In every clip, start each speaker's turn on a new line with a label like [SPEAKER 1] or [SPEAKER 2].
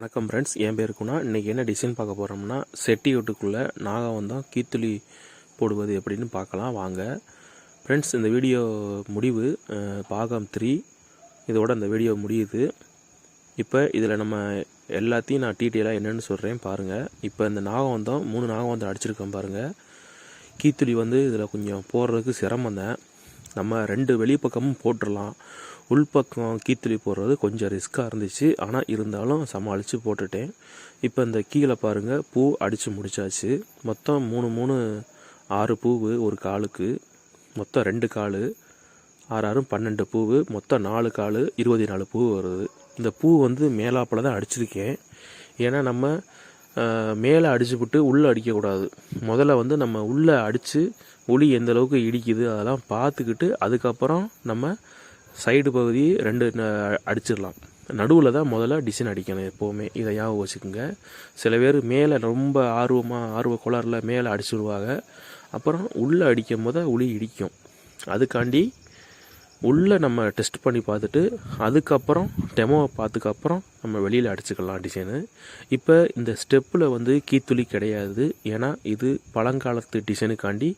[SPEAKER 1] வணக்கம் ஃப்ரெண்ட்ஸ் என் பேர் குணா. இன்றைக்கி என்ன டிசைன் பார்க்க போகிறோம்னா செட்டி வீட்டுக்குள்ளே நாகவந்தம் கீத்துளி போடுவது எப்படின்னு பார்க்கலாம். வாங்க. ஃப்ரெண்ட்ஸ் இந்த வீடியோ முடிவு பாகம் த்ரீ இதோட இந்த வீடியோ முடியுது. இப்போ இதில் நம்ம எல்லாத்தையும் நான் டீட்டெயிலாக என்னென்னு சொல்கிறேன் பாருங்கள் இப்போ இந்த நாகவந்தம் மூணு நாகவந்தம் அடிச்சிருக்கேன் பாருங்கள் கீத்துளி வந்து இதில் கொஞ்சம் போடுறதுக்கு சிரமம் தான். நம்ம ரெண்டு வெளிப்பக்கமும் போட்டுடலாம். உள்பக்கம் கீத்துளி போடுறது கொஞ்சம் ரிஸ்க்காக இருந்துச்சு. ஆனால் இருந்தாலும் சமாளித்து போட்டுட்டேன். இப்போ இந்த கீழே பாருங்கள் பூ அடித்து முடிச்சாச்சு. மொத்தம் மூணு மூணு ஆறு பூவு ஒரு காலுக்கு. மொத்தம் ரெண்டு கால். ஆறு ஆறும் பன்னெண்டு பூவு. மொத்தம் நாலு கால் இருபத்தி நாலு பூ வருது. இந்த பூ வந்து மேலாப்பில் தான் அடிச்சிருக்கேன். ஏன்னா நம்ம மேலே அடிச்சுப்புட்டு உள்ளே அடிக்கக்கூடாது. முதல்ல வந்து நம்ம உள்ளே அடித்து ஒளி எந்த அளவுக்கு இடிக்குது அதெல்லாம் பார்த்துக்கிட்டு அதுக்கப்புறம் நம்ம சைடு பகுதி ரெண்டு அடிச்சிடலாம். நடுவில் தான் முதல்ல டிசைன் அடிக்கணும் எப்போவுமே. இதை ஞாபகம் வச்சுக்கோங்க. சில பேர் மேலே ரொம்ப ஆர்வமாக ஆர்வ கோளாறில் மேலே அடிச்சிடுவாங்க. அப்புறம் உள்ளே அடிக்கும் போது ஒளி இடிக்கும். அதுக்காண்டி உள்ளே நம்ம டெஸ்ட் பண்ணி பார்த்துட்டு அதுக்கப்புறம் டெமோவை பார்த்துக்கப்புறம் நம்ம வெளியில் அடிச்சுக்கலாம் டிசைனு இப்போ இந்த ஸ்டெப்பில் வந்து கீத்துளி கிடையாது. ஏன்னா இது பழங்காலத்து டிசைனுக்காண்டி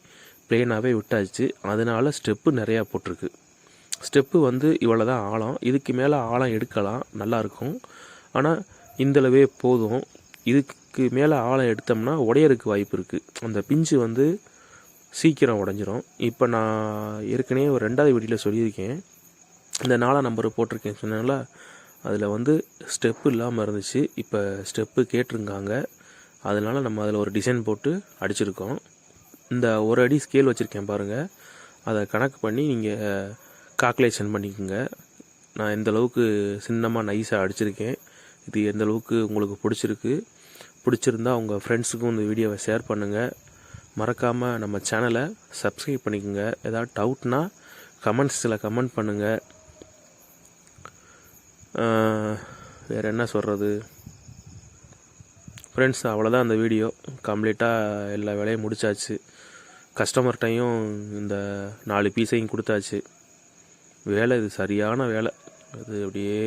[SPEAKER 1] பிளெயினாகவே விட்டாச்சு. அதனால ஸ்டெப்பு நிறையா போட்டிருக்கு. ஸ்டெப்பு வந்து இவ்வளோ தான் ஆழம். இதுக்கு மேலே ஆழம் எடுக்கலாம். நல்லாயிருக்கும் ஆனால் இந்தளவே போதும். இதுக்கு மேலே ஆழம் எடுத்தோம்னா உடையறதுக்கு வாய்ப்பு இருக்குது அந்த பிஞ்சு வந்து சீக்கிரம் உடஞ்சிரும். இப்போ நான் ஏற்கனவே ஒரு ரெண்டாவது வீடியோவில் சொல்லியிருக்கேன். இந்த நாலாம் நம்பர் போட்டிருக்கேன் சொன்னால அதில் வந்து ஸ்டெப்பு இல்லாமல் இருந்துச்சு. இப்போ ஸ்டெப்பு கேட்டிருக்காங்க. அதனால் நம்ம அதில் ஒரு டிசைன் போட்டு அடிச்சிருக்கோம். இந்த ஒரு அடி ஸ்கேல் வச்சுருக்கேன் பாருங்கள் அதை கணக்கு பண்ணி நீங்கள் கால்குலேஷன் பண்ணிக்கோங்க. நான் எந்த அளவுக்கு சின்னமாக நைஸாக அடிச்சிருக்கேன். இது எந்த அளவுக்கு உங்களுக்கு பிடிச்சிருக்கு. பிடிச்சிருந்தா உங்கள் ஃப்ரெண்ட்ஸுக்கும் இந்த வீடியோவை ஷேர் பண்ணுங்கள் மறக்காமல் நம்ம சேனலை சப்ஸ்கிரைப் பண்ணிக்கோங்க. ஏதாவது டவுட்னா கமெண்ட்ஸில் கமெண்ட் பண்ணுங்கள் வேறு என்ன சொல்கிறது ஃப்ரெண்ட்ஸ் அவ்வளோதான் அந்த வீடியோ கம்ப்ளீட்டாக எல்லா வேலையும் முடிச்சாச்சு. கஸ்டமர்கிட்டையும் இந்த நாலு பீஸையும் கொடுத்தாச்சு. வேலை இது சரியான வேலை. அது அப்படியே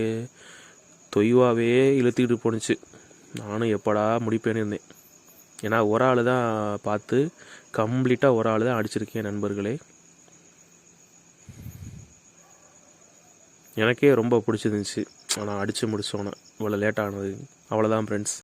[SPEAKER 1] தொய்வாகவே இழுத்துக்கிட்டு போணுச்சு. நானும் எப்படா முடிப்பேன்னு இருந்தேன். ஏன்னா ஒரு ஆள் தான் பார்த்து கம்ப்ளீட்டாக ஒரு ஆள் தான் அடிச்சிருக்கேன் நண்பர்களே. எனக்கே ரொம்ப பிடிச்சிருந்துச்சு. ஆனால் அடித்து முடிச்சோன்னே. இவ்வளோ லேட் ஆனது. அவ்வளோதான் ஃப்ரெண்ட்ஸ்